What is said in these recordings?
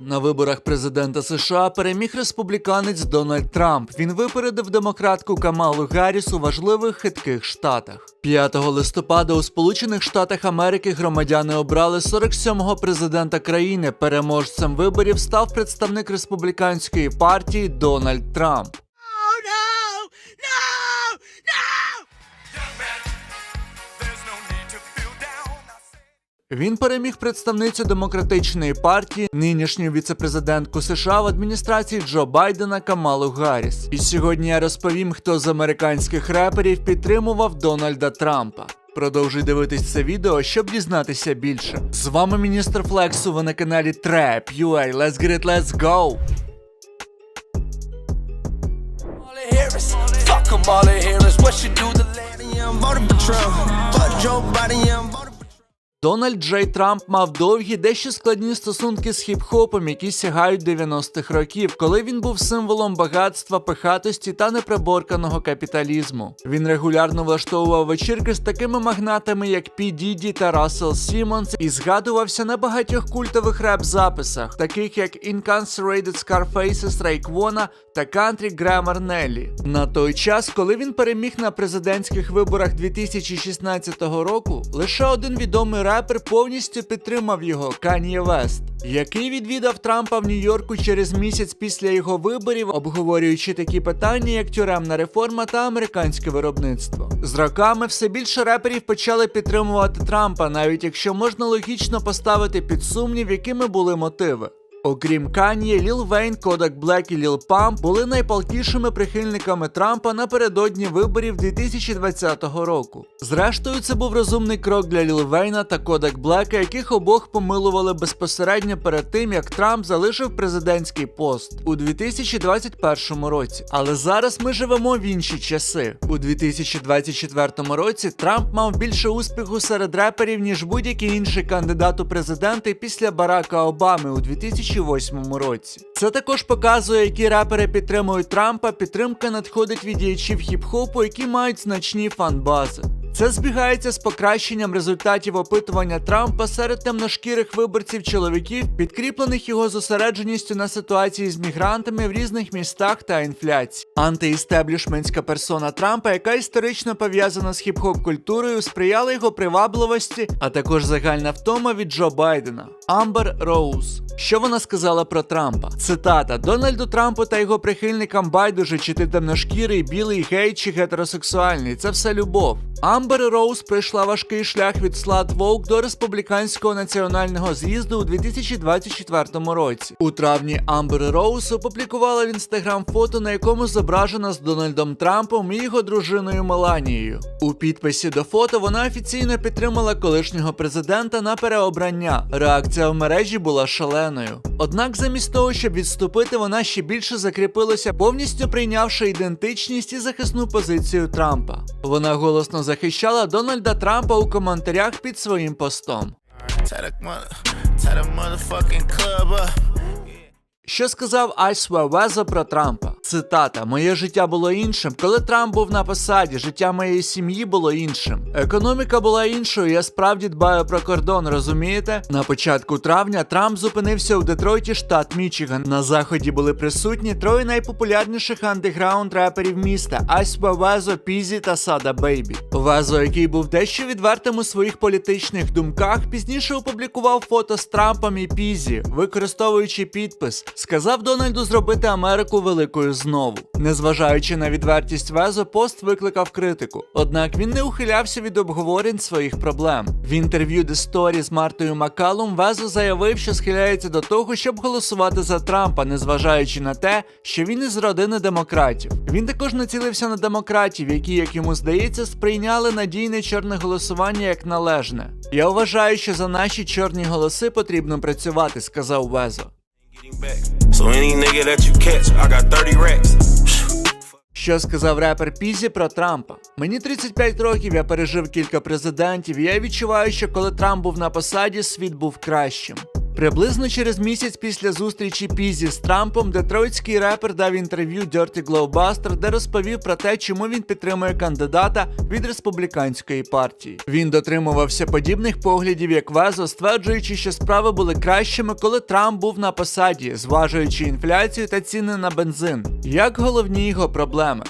На виборах президента США переміг республіканець Дональд Трамп. Він випередив демократку Камалу Гарріс у важливих хитких штатах. 5 листопада у Сполучених Штатах Америки громадяни обрали 47-го президента країни. Переможцем виборів став представник республіканської партії Дональд Трамп. Oh no! No! Він переміг представницю демократичної партії, нинішню віцепрезидентку США в адміністрації Джо Байдена Камалу Гарріс. І сьогодні я розповім, хто з американських реперів підтримував Дональда Трампа. Продовжуй дивитись це відео, щоб дізнатися більше. З вами міністр Флексу. Ви на каналі Trap UA. Let's get it, let's go! Fuck Kamala Harris. What she do to lady? I'm voting Trump. Fuck Joe Biden. I'm voting. Дональд Джей Трамп мав довгі, дещо складні стосунки з хіп-хопом, які сягають 90-х років, коли він був символом багатства, пихатості та неприборканого капіталізму. Він регулярно влаштовував вечірки з такими магнатами, як Пі Діді та Рассел Сімонс, і згадувався на багатьох культових реп-записах, таких як Incarcerated Scarfaces Рейквона та Country Grammar Nelly. На той час, коли він переміг на президентських виборах 2016 року, лише один відомий репер повністю підтримав його Кан'є Вест, який відвідав Трампа в Нью-Йорку через місяць після його виборів, обговорюючи такі питання, як тюремна реформа та американське виробництво. З роками все більше реперів почали підтримувати Трампа, навіть якщо можна логічно поставити під сумнів, якими були мотиви. Окрім Кан'є, Ліл Вейн, Кодак Блек і Ліл Памп були найпалкішими прихильниками Трампа напередодні виборів 2020 року. Зрештою, це був розумний крок для Ліл Вейна та Кодак Блека, яких обох помилували безпосередньо перед тим, як Трамп залишив президентський пост у 2021 році. Але зараз ми живемо в інші часи. У 2024 році Трамп мав більше успіху серед реперів, ніж будь-який інший кандидат у президенти після Барака Обами у 2008 році. Це також показує, які репери підтримують Трампа. Підтримка надходить від діячів хіп-хопу, які мають значні фан-бази. Це збігається з покращенням результатів опитування Трампа серед темношкірих виборців чоловіків, підкріплених його зосередженістю на ситуації з мігрантами в різних містах та інфляції. Антиістеблішментська персона Трампа, яка історично пов'язана з хіп-хоп культурою, сприяла його привабливості, а також загальна втома від Джо Байдена. Амбер Роуз. Що вона сказала про Трампа? Цитата: Дональду Трампу та його прихильникам байдуже, чи ти темношкірий, білий, гей чи гетеросексуальний. Це все любов. Амбер Роуз пройшла важкий шлях від Слад Воук до республіканського національного з'їзду у 2024 році. У травні Амбер Роуз опублікувала в інстаграм фото, на якому зображена з Дональдом Трампом і його дружиною Меланією. У підписі до фото вона офіційно підтримала колишнього президента на переобрання. Реакція в мережі була шаленою. Однак, замість того, щоб відступити, вона ще більше закріпилася, повністю прийнявши ідентичність і захисну позицію Трампа. Вона голосно захищала Дональда Трампа у коментарях під своїм постом. Up. Що сказав Айс Везо про Трампа? Цитата: Моє життя було іншим. Коли Трамп був на посаді, життя моєї сім'ї було іншим. Економіка була іншою. Я справді дбаю про кордон, розумієте? На початку травня Трамп зупинився у Детройті, штат Мічиган. На заході були присутні троє найпопулярніших андеграунд реперів міста: Айсва Везо, Пізі та Сада Бейбі. Везо, який був дещо відвертим у своїх політичних думках, пізніше опублікував фото з Трампом і Пізі, використовуючи підпис, сказав Дональду зробити Америку великою знову. Незважаючи на відвертість Везо, пост викликав критику. Однак він не ухилявся від обговорень своїх проблем. В інтерв'ю The Story з Мартою Макалом Везо заявив, що схиляється до того, щоб голосувати за Трампа, незважаючи на те, що він із родини демократів. Він також націлився на демократів, які, як йому здається, сприйняли надійне чорне голосування як належне. Я вважаю, що за наші чорні голоси потрібно працювати, сказав Везо. Що сказав репер Пізі про Трампа? Мені 35 років, я пережив кілька президентів, і я відчуваю, що коли Трамп був на посаді, світ був кращим. Приблизно через місяць після зустрічі Пізі з Трампом, детройтський репер дав інтерв'ю Dirty Glowbuster, де розповів про те, чому він підтримує кандидата від республіканської партії. Він дотримувався подібних поглядів, як Везо, стверджуючи, що справи були кращими, коли Трамп був на посаді, зважуючи інфляцію та ціни на бензин, як головні його проблеми.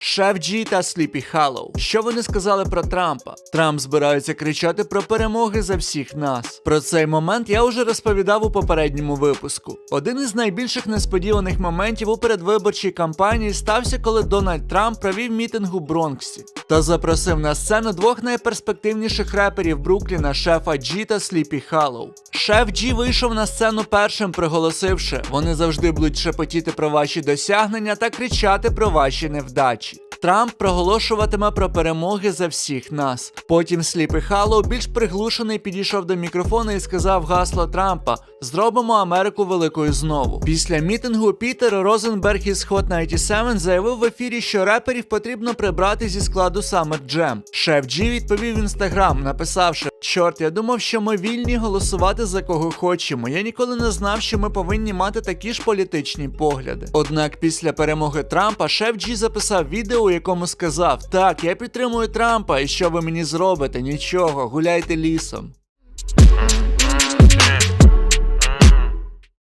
I was in a can, now I'm freed up. Yeah, I'm freed up. Say she wanna. Шеф Джі та Сліпі Халлоу. Що вони сказали про Трампа? Трамп збирається кричати про перемоги за всіх нас. Про цей момент я вже розповідав у попередньому випуску. Один із найбільших несподіваних моментів у передвиборчій кампанії стався, коли Дональд Трамп провів мітинг у Бронксі та запросив на сцену двох найперспективніших реперів Брукліна шефа Джі та Сліпі Халлоу. Шеф Джі вийшов на сцену першим, приголосивши: вони завжди будуть шепотіти про ваші досягнення та кричати про ваші невдачі. Трамп проголошуватиме про перемоги за всіх нас. Потім сліпий Халлоу більш приглушений підійшов до мікрофона і сказав гасло Трампа: Зробимо Америку великою знову. Після мітингу Пітер Розенберг із Hot 97 заявив в ефірі, що реперів потрібно прибрати зі складу саме джем. Шеф Джі відповів в інстаграм, написавши: Чорт, я думав, що ми вільні голосувати за кого хочемо. Я ніколи не знав, що ми повинні мати такі ж політичні погляди. Однак після перемоги Трампа шеф Джі записав відео, у якому сказав: Так, я підтримую Трампа, і що ви мені зробите? Нічого, гуляйте лісом.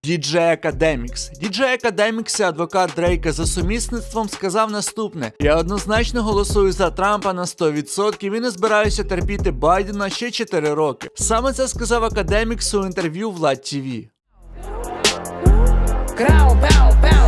Діджей Академікс. DJ і адвокат Дрейка за сумісництвом сказав наступне: Я однозначно голосую за Трампа на 100% і не збираюся терпіти Байдена ще 4 роки. Саме це сказав Академікс у інтерв'ю Влад ТІВІ. Крау, бау, bow.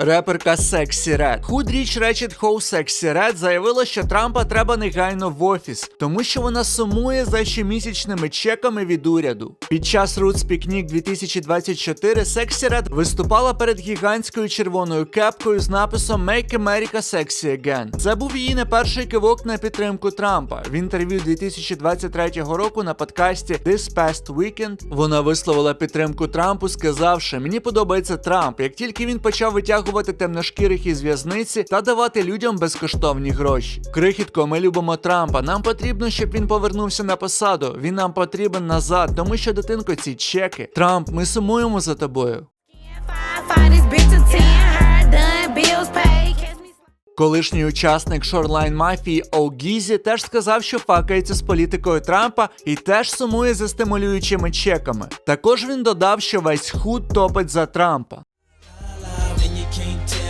Реперка Sexy Red. Худріч Речет Хоу Sexy Red заявила, що Трампа треба негайно в офіс, тому що вона сумує за щомісячними чеками від уряду. Під час Roots Picnic 2024 Sexy Red виступала перед гігантською червоною кепкою з написом Make America Sexy Again. Це був її не перший кивок на підтримку Трампа. В інтерв'ю 2023 року на подкасті This Past Weekend вона висловила підтримку Трампу, сказавши: Мені подобається Трамп. Як тільки він почав витягувати темношкірих із в'язниці та давати людям безкоштовні гроші. Крихітко, ми любимо Трампа. Нам потрібно, щоб він повернувся на посаду. Він нам потрібен назад, тому що дитинко, ці чеки. Трамп, ми сумуємо за тобою. Колишній учасник Шорлайн мафії Огізі теж сказав, що факається з політикою Трампа і теж сумує за стимулюючими чеками. Також він додав, що весь худ топить за Трампа. can't tell.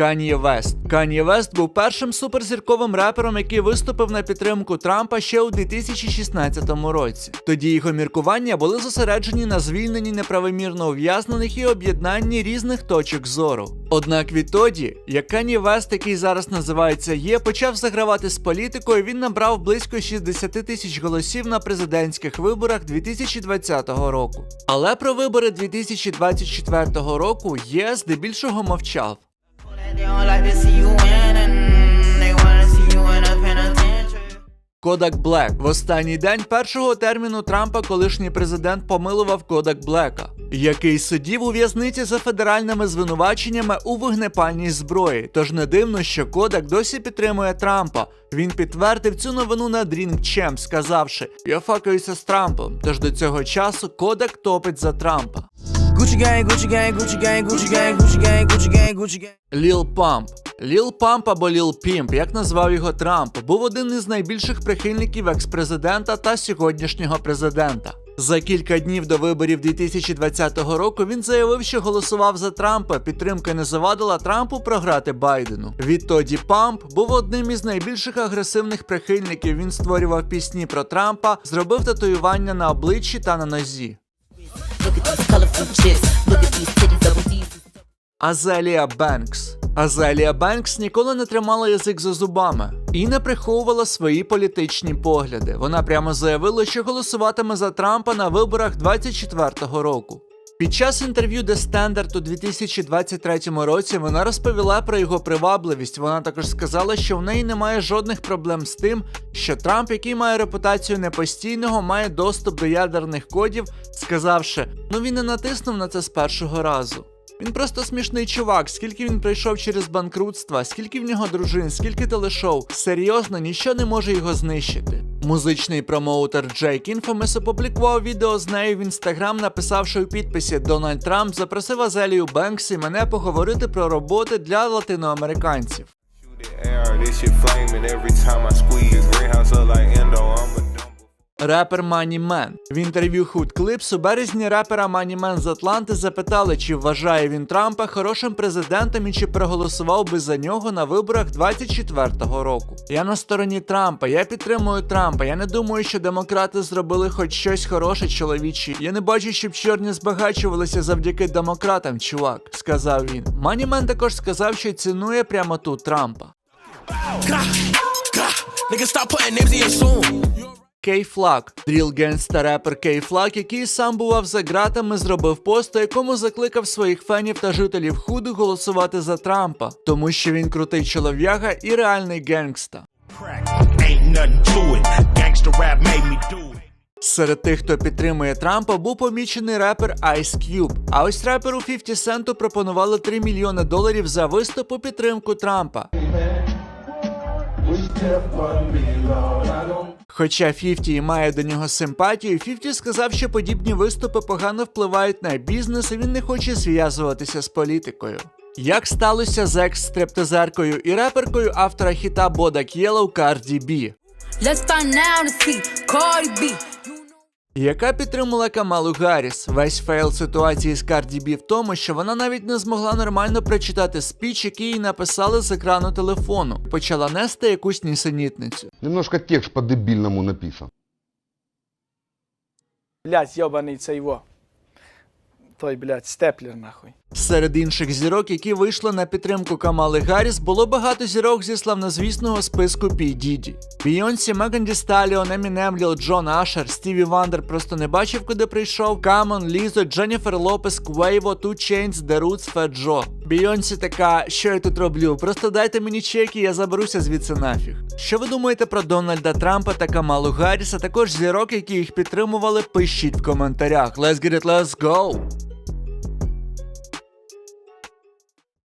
Кан'є Вест. Кан'є Вест був першим суперзірковим репером, який виступив на підтримку Трампа ще у 2016 році. Тоді його міркування були зосереджені на звільненні неправомірно ув'язнених і об'єднанні різних точок зору. Однак відтоді, як Кан'є Вест, який зараз називається Є, почав загравати з політикою, він набрав близько 60 тисяч голосів на президентських виборах 2020 року. Але про вибори 2024 року Є здебільшого мовчав. Кодак Блек. В останній день першого терміну Трампа колишній президент помилував Кодак Блека, який сидів у в'язниці за федеральними звинуваченнями у вогнепальній зброї. Тож не дивно, що Кодак досі підтримує Трампа. Він підтвердив цю новину на Drink сказавши: Я факаюся з Трампом. Тож до цього часу Кодак топить за Трампа. Gucci gang, Gucci gang, Gucci gang, Gucci gang, Gucci gang, Gucci gang, Gucci gang. Ліл Памп. Ліл Памп або Ліл Пімп, як назвав його Трамп, був один із найбільших прихильників екс-президента та сьогоднішнього президента. За кілька днів до виборів 2020 року він заявив, що голосував за Трампа. Підтримка не завадила Трампу програти Байдену. Відтоді Памп був одним із найбільших агресивних прихильників. Він створював пісні про Трампа, зробив татуювання на обличчі та на нозі. Азелія Бенкс. Азелія Бенкс ніколи не тримала язик за зубами і не приховувала свої політичні погляди. Вона прямо заявила, що голосуватиме за Трампа на виборах 24-го року. Під час інтерв'ю The Standard у 2023 році вона розповіла про його привабливість. Вона також сказала, що в неї немає жодних проблем з тим, що Трамп, який має репутацію непостійного, має доступ до ядерних кодів, сказавши: ну він не натиснув на це з першого разу. Він просто смішний чувак, скільки він пройшов через банкрутства, скільки в нього дружин, скільки телешоу. Серйозно, ніщо не може його знищити. Музичний промоутер Джейк Інфомес опублікував відео з нею в інстаграм, написавши у підписі Дональд Трамп запросив Азелію Бенкс і мене поговорити про роботи для латиноамериканців. Репер Мані Мен. В інтерв'ю Hood Clips у березні репера Мані Мен з Атланти запитали, чи вважає він Трампа хорошим президентом і чи проголосував би за нього на виборах 24-го року. Я на стороні Трампа, я підтримую Трампа. Я не думаю, що демократи зробили хоч щось хороше чоловічі. Я не бачу, щоб чорні збагачувалися завдяки демократам, чувак, сказав він. Мані Мен також сказав, що цінує прямоту Трампа. Nigga, stop putting names in your song. Кей Флак, дріл генста репер Кей Флак, який сам бував за ґратами, зробив пост, у якому закликав своїх фенів та жителів худу голосувати за Трампа, тому що він крутий чолов'яга і реальний генгста. Серед тих, хто підтримує Трампа, був помічений репер Ice Cube. А ось реперу 50 Центу пропонували 3 мільйони доларів за виступ у підтримку Трампа. Хоча 50 і має до нього симпатію, 50 сказав, що подібні виступи погано впливають на бізнес і він не хоче зв'язуватися з політикою. Як сталося з екс-стрептизеркою і реперкою автора хіта Bodak Yellow Cardi B? Яка підтримала Камалу Гарріс. Весь фейл ситуації з Карді Бі в тому, що вона навіть не змогла нормально прочитати спіч, який їй написали з екрану телефону. Почала нести якусь нісенітницю. Немножко текст по дебільному написан. Блять, йобаний цей его. Той, блядь, степлер нахуй. Серед інших зірок, які вийшли на підтримку Камали Гарріс, було багато зірок зі славнозвісного списку Пі Діді. Бійонсі, Меган Ді Сталіон, Емінем, Ліл Джон Ашер, Стіві Вандер просто не бачив, куди прийшов. Камон, Лізо, Дженніфер Лопес, Квейво, Ту Чейнс, Roots, Фет Бійонсі така, що я тут роблю? Просто дайте мені чеки, я заберуся звідси нафіг. Що ви думаєте про Дональда Трампа та Камалу Гарріс, а також зірок, які їх підтримували, пишіть в коментарях. Let's get it, let's go!